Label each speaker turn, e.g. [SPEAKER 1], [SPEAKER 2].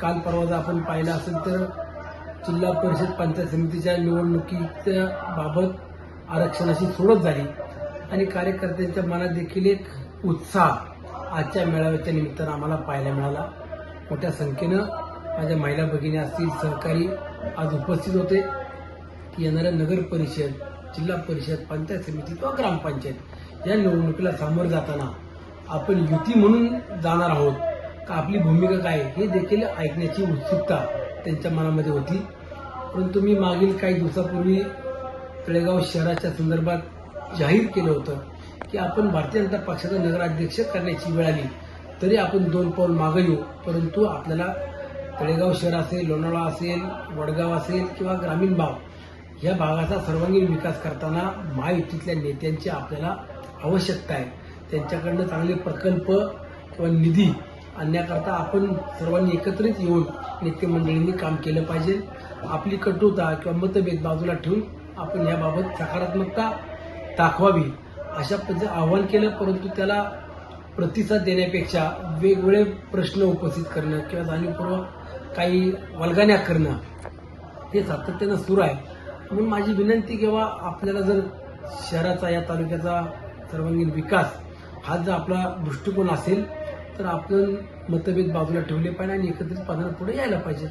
[SPEAKER 1] काल परवा जर आपण पाहिलं असेल तर जिल्हा परिषद पंचायत समितीच्या निवडणुकीच्या बाबत आरक्षणाची सोडत झाली आणि कार्यकर्त्यांच्या मनात देखील एक उत्साह आजच्या मेळाव्याच्या निमित्तानं आम्हाला पाहायला मिळाला. मोठ्या संख्येनं माझ्या महिला भगिनी असतील सहकारी आज उपस्थित होते. की येणाऱ्या नगर परिषद जिल्हा परिषद पंचायत समिती किंवा ग्रामपंचायत या निवडणुकीला सामोरं जाताना आपण युती म्हणून जाणार आहोत. आपली भूमिका काय हे देखील ऐकण्याची उत्सुकता त्यांच्या मनामध्ये होती. परंतु मी मागील काही दिवसापूर्वी तळेगाव शहराच्या संदर्भात जाहीर केलं होतं की आपण भारतीय जनता पक्षाचा नगराध्यक्ष करण्याची वेळ आली तरी आपण दोन पाऊल मागे येऊ. परंतु आपल्याला तळेगाव शहर असेल लोणावळा असेल वडगाव असेल किंवा ग्रामीण भाग या भागाचा सर्वांगीण विकास करताना महायुतीतल्या नेत्यांची आपल्याला आवश्यकता आहे. त्यांच्याकडनं चांगले प्रकल्प किंवा निधी आणण्याकरता आपण सर्वांनी एकत्रित येऊन नेते मंडळींनी काम केलं पाहिजे. आपली कटुता किंवा मतभेद बाजूला ठेवून आपण याबाबत सकारात्मकता दाखवावी अशा पद्धती आव्हान केलं परंतु त्याला प्रतिसाद देण्यापेक्षा वेगवेगळे प्रश्न उपस्थित करणं किंवा जाणीवपूर्वक काही वल्गाण्या करणं हे सातत्यानं सुरू आहे. म्हणून माझी विनंती किंवा आपल्याला जर शहराचा या तालुक्याचा सर्वांगीण विकास हा जर आपला दृष्टिकोन असेल तर आपण मतभेद बाजूला ठेवले पाहिजे आणि एकत्रितपणानं पुढे यायला पाहिजे.